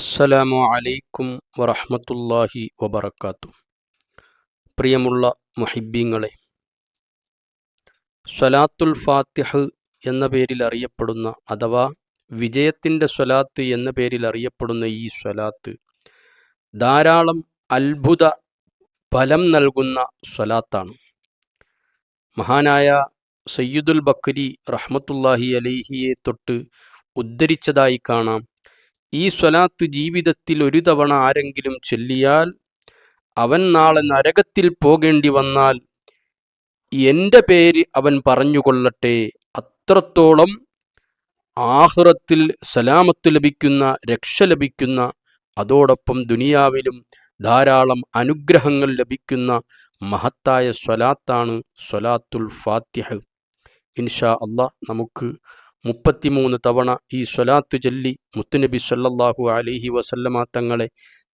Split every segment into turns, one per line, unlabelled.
അസ്സലാമു അലൈക്കും വറഹ്മത്തുള്ളാഹി വബറകാത്തു. പ്രിയമുള്ള മുഹിബ്ബീങ്ങളെ സ്വലാത്തുൽ ഫാത്തിഹ് എന്ന പേരിൽ അറിയപ്പെടുന്ന അഥവാ വിജയത്തിന്റെ സ്വലാത്ത് എന്ന പേരിൽ അറിയപ്പെടുന്ന ഈ സ്വലാത്ത് ധാരാളം അത്ഭുത ഫലം നൽകുന്ന സ്വലാത്താണ്. മഹാനായ സയ്യിദുൽ ബക്കരി റഹ്മത്തുല്ലാഹി അലൈഹിയെ തൊട്ട് ഉദ്ധരിച്ചതായി കാണാം. ഈ സ്വലാത്ത് ജീവിതത്തിൽ ഒരു തവണ ആരെങ്കിലും ചൊല്ലിയാൽ അവൻ നാളെ നരകത്തിൽ പോകേണ്ടി വന്നാൽ എന്റെ പേര് അവൻ പറഞ്ഞുകൊള്ളട്ടെ. അത്രത്തോളം ആഹ്റത്തിൽ സലാമത്ത് ലഭിക്കുന്ന രക്ഷ ലഭിക്കുന്ന അതോടൊപ്പം ദുനിയാവിലും ധാരാളം അനുഗ്രഹങ്ങൾ ലഭിക്കുന്ന മഹത്തായ സ്വലാത്താണ് സ്വലാത്തുൽ ഫാത്തിഹ്. ഇൻഷാ അള്ളാഹ് നമുക്ക് മുപ്പത്തിമൂന്ന് തവണ ഈ സ്വലാത്ത് ചൊല്ലി മുത്തുനബി സല്ലല്ലാഹു അലൈഹി വസല്ലമ തങ്ങളെ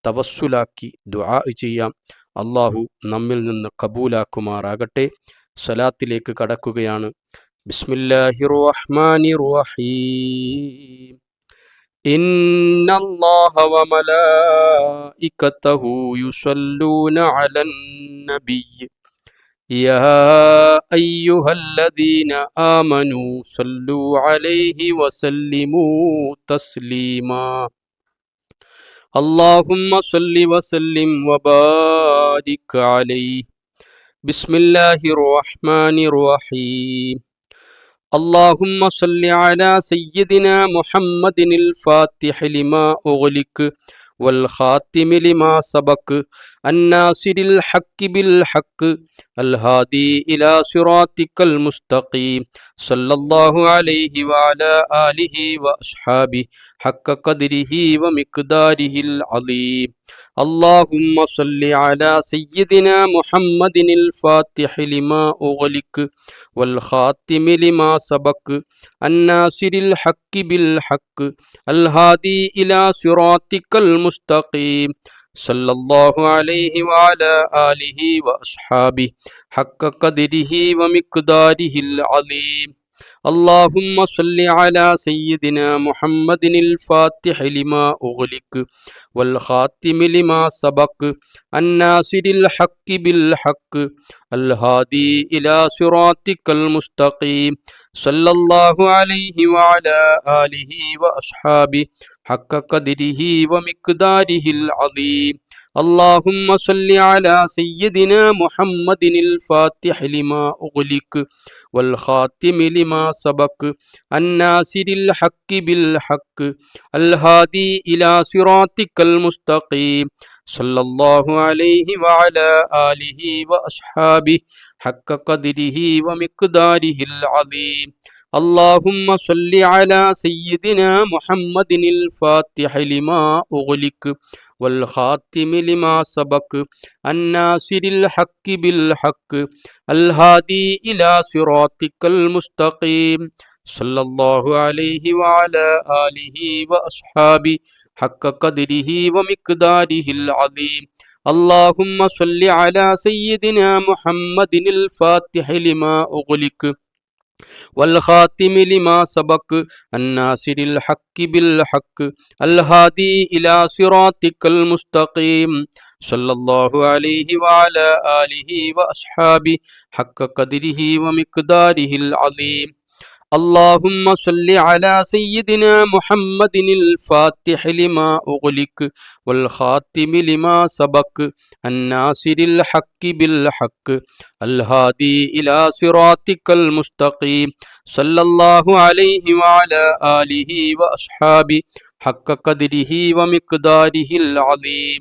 തവസ്സുലാക്കി ദുആ ചെയ്യാം അള്ളാഹു നമ്മിൽ നിന്ന് കബൂലാക്കുമാറാകട്ടെ സ്വലാത്തിലേക്ക് കടക്കുകയാണ് ബിസ്മില്ലാഹിർ റഹ്മാനിർ റഹീം إن الله وملائكته يصلون على النبي يا أيها الذين آمنوا صلوا عليه وسلموا تسليما اللهم صل وسلم وبارك عليه بسم الله الرحمن الرحيم اللهم صل على سيدنا محمد الفاتح لما أغلق والخاتم لما سبق الناصر الحق بالحق الهادي إلى صراطك المستقيم صلى الله عليه وعلى آله وأصحابه حق قدره ومقداره العظيم اللهم صل على سيدنا محمد الفاتح لما أغلق والخاتم لما سبق الناصر الحق بالحق الهادي إلى صراطك المستقيم صلى الله عليه وعلى آله وأصحابه حق قدره ومقداره العظيم اللهم صل على سيدنا محمد الفاتح لما أغلق والخاتم لما سبق الناصر الحق بالحق الهادي إلى صراطك المستقيم صلى الله عليه وعلى آله وأصحابه حق قدره ومقداره العظيم اللهم صل على سيدنا محمد الفاتح لما أغلق والخاتم لما سبق الناصر الحق بالحق الهادي إلى صراطك المستقيم صلى الله عليه وعلى آله وأصحابه حق قدره ومقداره العظيم اللهم صل على سيدنا محمد الفاتح لما أغلق والخاتم لما سبق الناصر الحق بالحق الهادي إلى صراطك المستقيم صلى الله عليه وعلى آله وأصحابه حق قدره ومقداره العظيم اللهم صل على سيدنا محمد الفاتح لما أغلق والخاتم لما سبق الناصر الحق بالحق الهادي إلى صراطك المستقيم صلى الله عليه وعلى آله وأصحابه حق قدره ومقداره العظيم اللهم صل على سيدنا محمد الفاتح لما أغلق والخاتم لما سبق الناصر الحق بالحق الهادي إلى صراطك المستقيم صلى الله عليه وعلى آله وأصحابه حق قدره ومقداره العظيم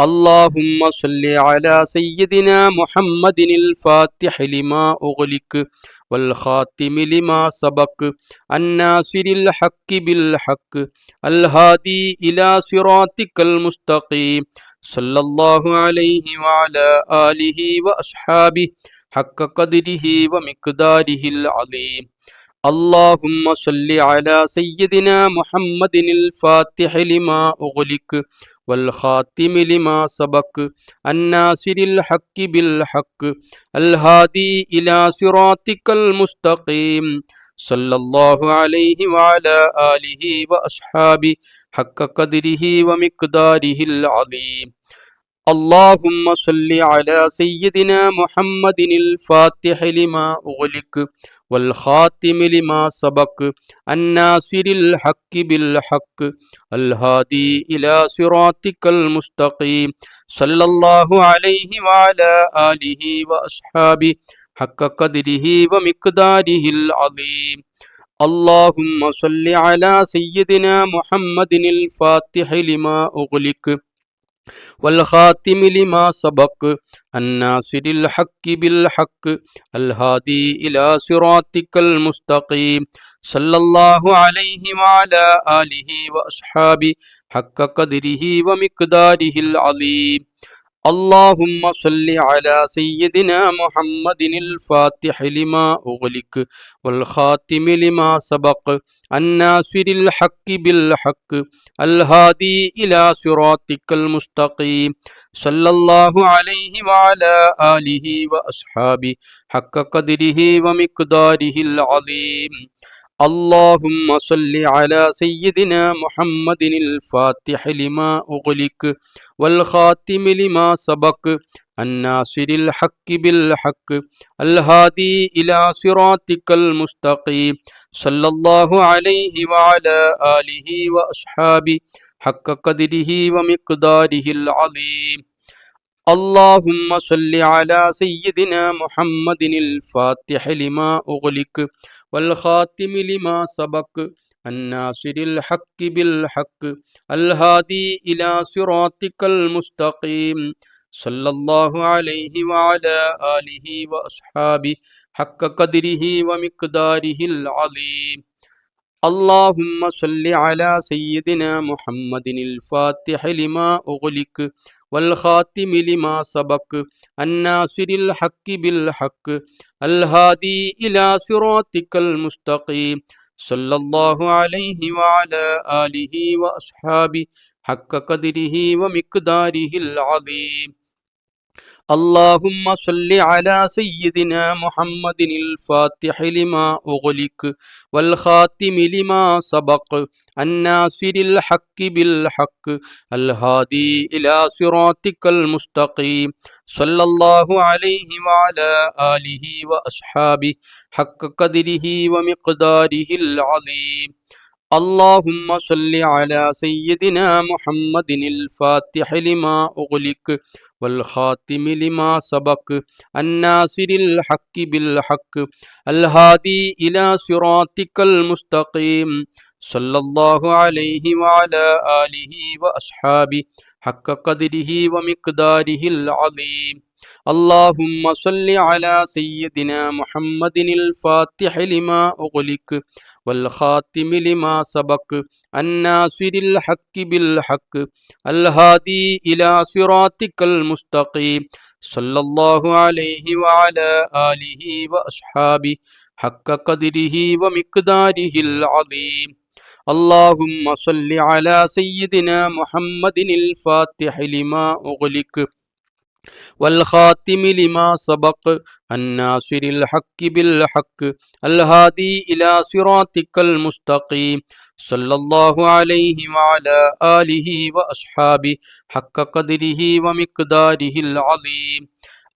اللهم صل على سيدنا محمد الفاتح لما أغلق والخاتم لما سبق الناصر الحق بالحق الهادي إلى صراطك المستقيم صلى الله عليه وعلى آله وأصحابه حق قدره ومقداره العظيم اللهم صل على سيدنا محمد الفاتح لما أغلق والخاتم لما سبق الناصر الحق بالحق الهادي إلى صراطك المستقيم صلى الله عليه وعلى آله وأصحابه حق قدره ومقداره العظيم اللهم صل على سيدنا محمد الفاتح لما أغلق والخاتم لما سبق الناصر الحق بالحق الهادي إلى صراطك المستقيم صلى الله عليه وعلى آله وأصحابه حق قدره ومقداره العظيم اللهم صل على سيدنا محمد الفاتح لما أغلق والخاتم لما سبق الناصر الحق بالحق الهادي إلى صراطك المستقيم صلى الله عليه وعلى آله وأصحابه حق قدره ومقداره العظيم اللهم صل على سيدنا محمد الفاتح لما أغلق والخاتم لما سبق الناصر الحق بالحق الهادي إلى صراطك المستقيم صلى الله عليه وعلى آله وأصحابه حق قدره ومقداره العظيم اللهم صل على سيدنا محمد الفاتح لما أغلق والخاتم لما سبق الناصر الحق بالحق الهادي إلى صراطك المستقيم صلى الله عليه وعلى آله وأصحابه حق قدره ومقداره العظيم اللهم صل على سيدنا محمد الفاتح لما أغلق والخاتم لما سبق الناصر الحق بالحق الهادي إلى صراطك المستقيم صلى الله عليه وعلى آله وأصحابه حق قدره ومقداره العظيم اللهم صل على سيدنا محمد الفاتح لما أغلق والخاتم لما سبق الناصر الحق بالحق الهادي إلى صراطك المستقيم صلى الله عليه وعلى آله وأصحابه حق قدره ومقداره العظيم اللهم صل على سيدنا محمد الفاتح لما أغلق والخاتم لما سبق الناصر الحق بالحق الهادي إلى صراطك المستقيم صلى الله عليه وعلى آله وأصحابه حق قدره ومقداره العظيم اللهم صل على سيدنا محمد الفاتح لما أغلق والخاتم لما سبق الناصر الحق بالحق الهادي إلى صراطك المستقيم صلى الله عليه وعلى آله وأصحابه حق قدره ومقداره العظيم اللهم صل على سيدنا محمد الفاتح لما أغلق والخاتم لما سبق الناصر الحق بالحق الهادي إلى صراطك المستقيم صلى الله عليه وعلى آله وأصحابه حق قدره ومقداره العظيم اللهم صل على سيدنا محمد الفاتح لما أغلق والخاتم لما سبق الناصر الحق بالحق الهادي إلى صراطك المستقيم صلى الله عليه وعلى آله وأصحابه حق قدره ومقداره العظيم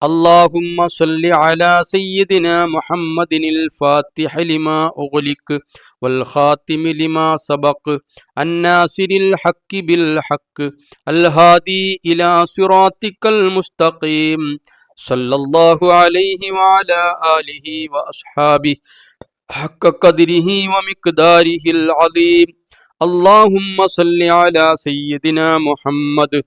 اللهم صل على سيدنا محمد الفاتح لما أغلق والخاتم لما سبق الناصر الحق بالحق الهادي إلى صراطك المستقيم صلى الله عليه وعلى آله وأصحابه حق قدره ومقداره العظيم اللهم صل على سيدنا محمد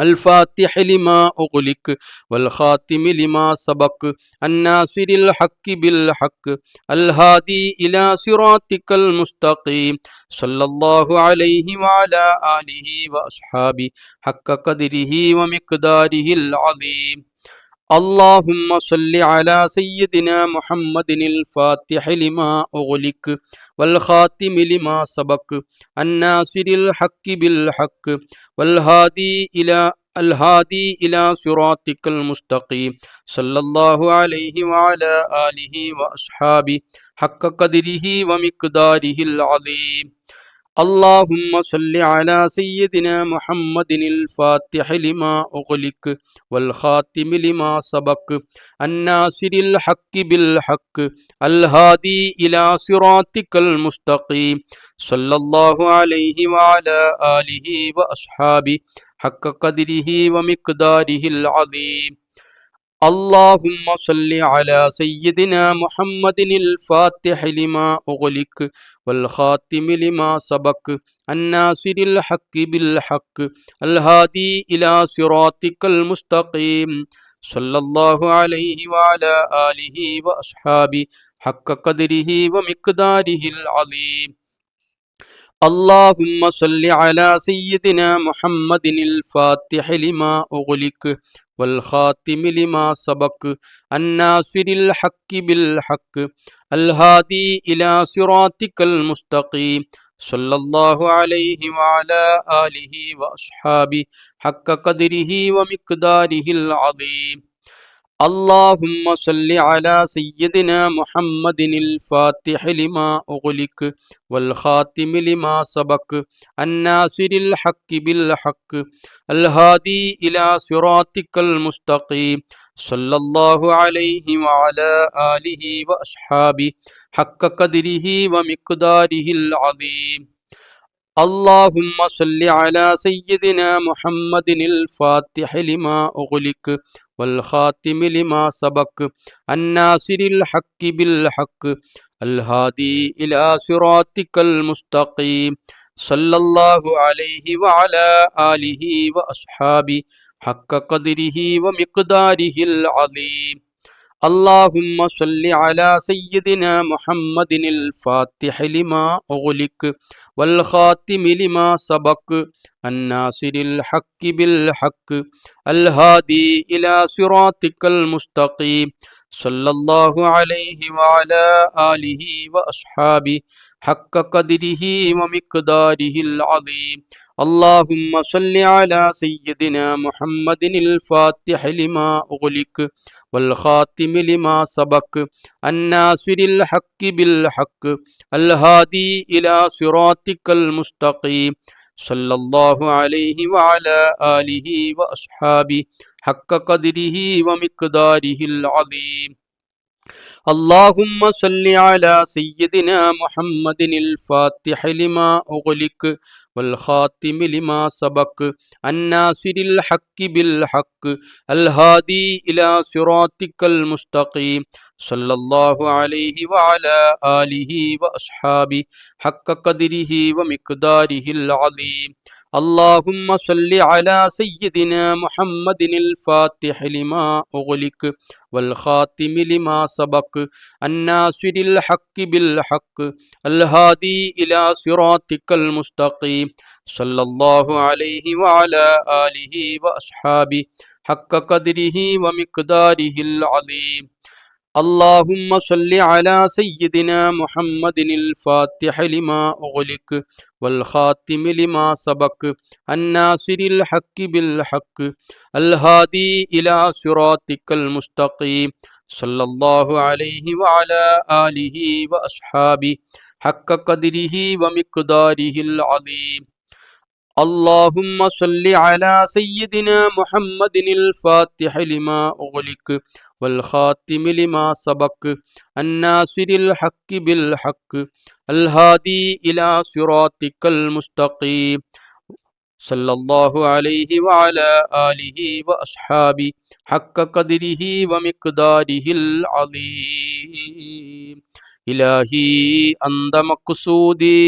الفاتح لما أغلق والخاتم لما سبق الناصر الحق بالحق الهادي إلى صراطك المستقيم صلى الله عليه وعلى آله وأصحابه حق قدره ومقداره العظيم اللهم صل على سيدنا محمد الفاتح لما أغلق والخاتم لما سبق الناصر الحق بالحق والهادي إلى الهادي إلى صراطك المستقيم صلى الله عليه وعلى آله وأصحابه حق قدره ومقداره العظيم اللهم صل على سيدنا محمد الفاتح لما أغلق والخاتم لما سبق الناصر الحق بالحق الهادي إلى صراطك المستقيم صلى الله عليه وعلى آله وأصحابه حق قدره ومقداره العظيم اللهم صل على سيدنا محمد الفاتح لما أغلق والخاتم لما سبق الناصر الحق بالحق الهادي إلى صراطك المستقيم صلى الله عليه وعلى آله وأصحابه حق قدره ومقداره العظيم اللهم صل على سيدنا محمد الفاتح لما أغلق والخاتم لما سبق الناصر الحق بالحق الهادي إلى صراطك المستقيم صلى الله عليه وعلى آله وأصحابه حق قدره ومقداره العظيم اللهم صل على سيدنا محمد الفاتح لما أغلق والخاتم لما سبق الناصر الحق بالحق الهادي إلى صراطك المستقيم صلى الله عليه وعلى آله وأصحابه حق قدره ومقداره العظيم اللهم صل على سيدنا محمد الفاتح لما أغلق والخاتم لما سبق الناصر الحق بالحق الهادي إلى صراطك المستقيم صلى الله عليه وعلى آله وأصحابه حق قدره ومقداره العظيم اللهم صل على سيدنا محمد الفاتح لما أغلق والخاتم لما سبق الناصر الحق بالحق الهادي إلى صراطك المستقيم صلى الله عليه وعلى آله وأصحابه حق قدره ومقداره العظيم اللهم صل على سيدنا محمد الفاتح لما أغلق والخاتم لما سبق الناصر الحق بالحق الهادي إلى صراطك المستقيم صلى الله عليه وعلى آله وأصحابه حق قدره ومقداره العظيم اللهم صل على سيدنا محمد الفاتح لما أغلق والخاتم لما سبق الناصر الحق بالحق الهادي إلى صراطك المستقيم صلى الله عليه وعلى آله وأصحابه حق قدره ومقداره العظيم اللهم صل على سيدنا محمد الفاتح لما أغلق والخاتم لما سبق الناصر الحق بالحق الهادي إلى صراطك المستقيم صلى الله عليه وعلى آله وأصحابه حق قدره ومقداره العظيم اللهم صل على سيدنا محمد الفاتح لما أغلق والخاتم لما سبق الناصر الحق بالحق الهادي إلى صراطك المستقيم صلى الله عليه وعلى آله وأصحابه حق قدره ومقداره العظيم اللهم صل على سيدنا محمد الفاتح لما أغلق والخاتم لما سبق الناصر الحق بالحق الهادي إلى صراطك المستقيم صلى الله عليه وعلى آله وأصحابه حق قدره ومقداره العظيم إلهي أنت مقصودي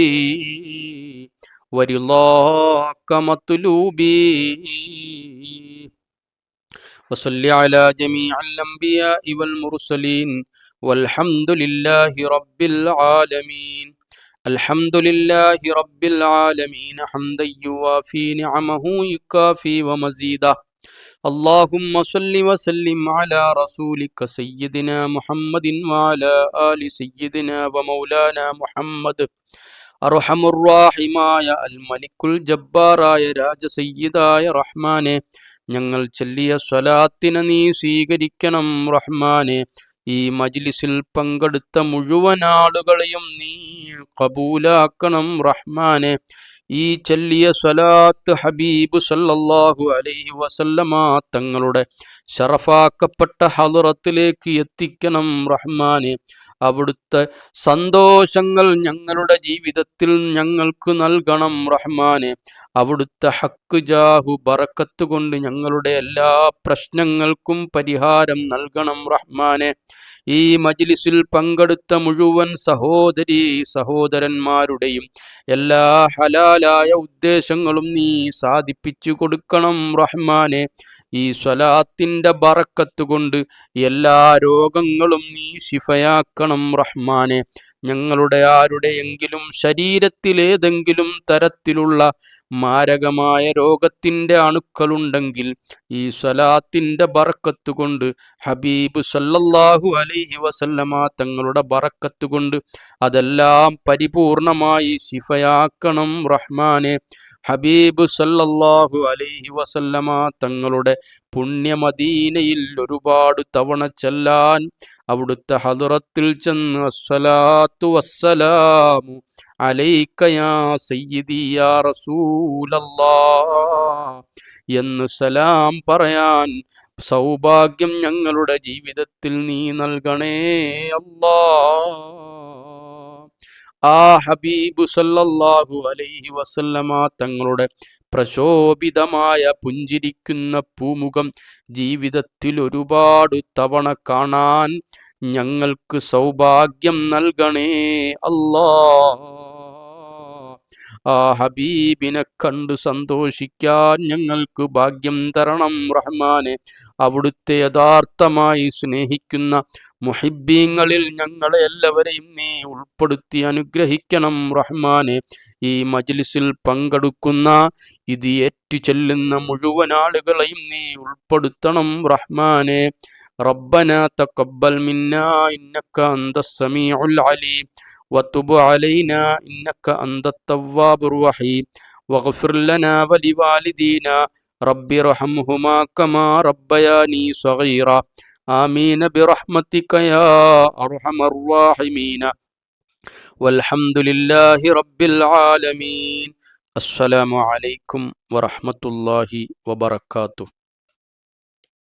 ورضاك مطلوبي وصل على جميع الأنبياء والمرسلين والحمد لله رب العالمين الحمد لله رب العالمين حمدا يوافي نعمه يكافي ومزيده اللهم صل وسلم على رسولك سيدنا محمد وعلى آل سيدنا ومولانا محمد അർഹമുറാഹിമായ അൽ മലിക്കുൽ ജബ്ബാറായ രാജസയ്യിദായ റഹ്മാനെ ഞങ്ങൾ ചൊല്ലിയ സ്വലാത്തിനെ നീ സ്വീകരിക്കണം റഹ്മാനെ. ഈ മജ്ലിസിൽ പങ്കെടുത്ത മുഴുവൻ ആളുകളെയും നീ കബൂലാക്കണം റഹ്മാനെ. ഈ ചൊല്ലിയ സ്വലാത്ത് ഹബീബ് സല്ലല്ലാഹു അലൈഹി വസല്ലമ തങ്ങളുടെ ഷറഫാക്കപ്പെട്ട ഹലുറത്തിലേക്ക് എത്തിക്കണം റഹ്മാനെ. അവിടുത്തെ സന്തോഷങ്ങൾ ഞങ്ങളുടെ ജീവിതത്തിൽ ഞങ്ങൾക്ക് നൽകണം റഹ്മാനെ. അവിടുത്തെ ഹക്ക് ജാഹു ബറക്കത്ത് കൊണ്ട് ഞങ്ങളുടെ എല്ലാ പ്രശ്നങ്ങൾക്കും പരിഹാരം നൽകണം റഹ്മാനെ. ഈ മജ്ലിസിൽ പങ്കെടുത്ത മുഴുവൻ സഹോദരി സഹോദരന്മാരുടെയും എല്ലാ ഹലാലായ ഉദ്ദേശങ്ങളും നീ സാധിപ്പിച്ചു കൊടുക്കണം റഹ്മാനെ. ഈ സ്വലാത്തിന്റെ ബറക്കത്തുകൊണ്ട് എല്ലാ രോഗങ്ങളും നീ ശിഫയാക്കണം റഹ്മാനെ. ഞങ്ങളുടെ ആരുടെയെങ്കിലും ശരീരത്തിലേതെങ്കിലും തരത്തിലുള്ള മാരകമായ രോഗത്തിന്റെ അണുക്കളുണ്ടെങ്കിൽ ഈ സ്വലാത്തിന്റെ ബറക്കത്ത് കൊണ്ട് ഹബീബ് സല്ലല്ലാഹു അലൈഹി വസല്ലമ തങ്ങളുടെ ബറക്കത്ത് കൊണ്ട് അതെല്ലാം പരിപൂർണമായി ശിഫയാക്കണം റഹ്മാനെ. ഹബീബ് സല്ലല്ലാഹു അലൈഹി വസല്ലമ തങ്ങളുടെ പുണ്യമദീനയിൽ ഒരുപാട് തവണ ചെല്ലാൻ അവിടുത്തെ ഹദറത്തിൽ ചെന്ന് അസ്സലാത്തു വസ്സലാമു അലൈക്കയാ സയ്യിദിയാ റസൂലല്ലാ എന്ന് സലാം പറയാൻ സൗഭാഗ്യം ഞങ്ങളുടെ ജീവിതത്തിൽ നീ നൽകണേ അല്ലാ ആ ഹബീബു സല്ലല്ലാഹു അലൈഹി വസല്ലമ തങ്ങളുടെ പ്രശോഭിതമായ പുഞ്ചിരിക്കുന്ന പൂമുഖം ജീവിതത്തിൽ ഒരുപാട് തവണ കാണാൻ ഞങ്ങൾക്ക് സൗഭാഗ്യം നൽകണേ അല്ലാ ആ ഹബീബിനെ കണ്ടു സന്തോഷിക്കാൻ ഞങ്ങൾക്ക് ഭാഗ്യം തരണം റഹ്മാനെ അവിടുത്തെ യഥാർത്ഥമായി സ്നേഹിക്കുന്ന മുഹിബീങ്ങളിൽ ഞങ്ങളെ എല്ലാവരെയും നീ ഉൾപ്പെടുത്തി അനുഗ്രഹിക്കണം റഹ്മാനെ ഈ മജ്ലിസിൽ പങ്കെടുക്കുന്ന ഇത് ഏറ്റു ചെല്ലുന്ന മുഴുവൻ ആളുകളെയും നീ ഉൾപ്പെടുത്തണം റഹ്മാനെ ربنا تقبل منا إنك أنت السميع العليم وتب علينا إنك أنت التواب الرحيم. واغفر لنا ولوالدينا. رب ارحمهما كما ربياني صغيرا. آمين برحمتك يا أرحم الراحمين. والحمد لله رب العالمين. السلام عليكم ورحمة الله وبركاته.